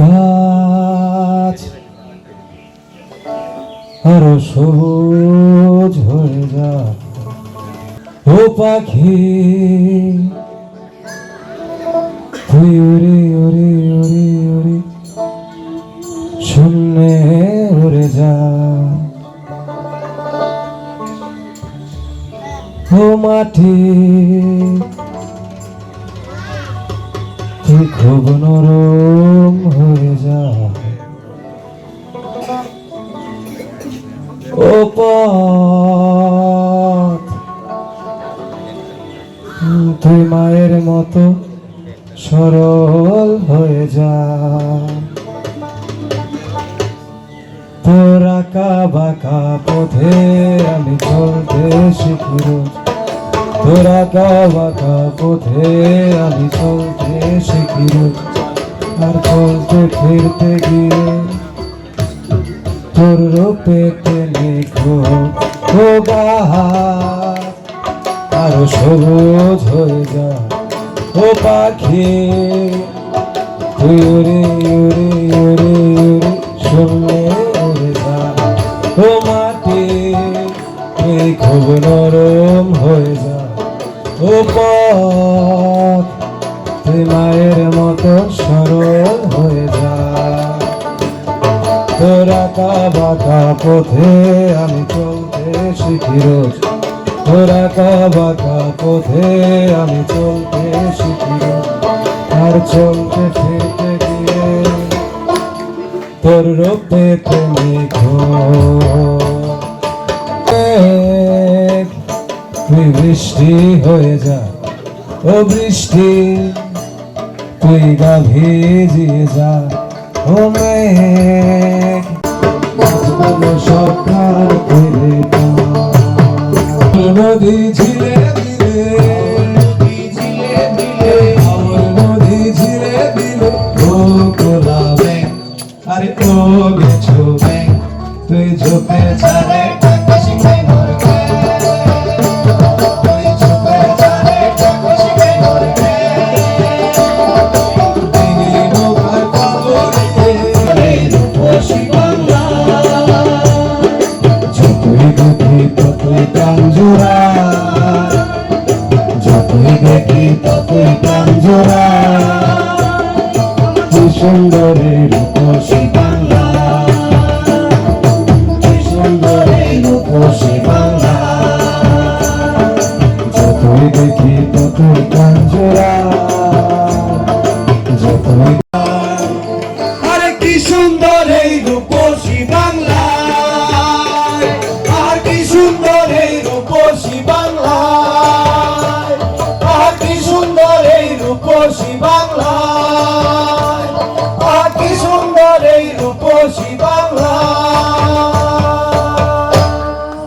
গাছ। আরও সবুজ হয়ে যা ও পাখি তুই উড়ি উড়ি উড়ি উড়ি শূন্যে উড়ে যা। ও মাটি তুই খুব নরম। ও তুই মায়ের মতো সরল হয়ে যা। তোর বাঁকা পথে আমি চলতে শিখি রোজ। তোর বাঁকা পথে আমি চলতে শিখি রোজ। আর চলতে ফিরতে গিয়ে তোর রূপেতে ও গাছ আরও সবুজ হয়ে যা, ও পাখি। তুই উড়ে উড়ে উড়ে উড়ে যা। ও মাটি তুই খুব নরম হয়ে যা। ও পথ, তুই মায়ের মতো সরল। আঁকা বাঁকা পথে আমি চলতে শিখি রোজ। তোর বাঁকা পথে আমি চলতে শিখি আর চলতে ফিরতে গিয়ে তোর রূপে তুমি তুই বৃষ্টি হয়ে যা, ও বৃষ্টি, তুই গা ভিজিয়ে যা। ও মেঘ কোনো সরকার ফিরে। নদী ঝিলে আরে ও গেছো ব্যাং তুই ঝোপে ছাড়ে ততই প্রাণ জোড়া। কি সুন্দরের রূপসী বাংলা। কি সুন্দরের রূপসী বাংলা। যতই দেখি ততই প্রাণ বাংলা আর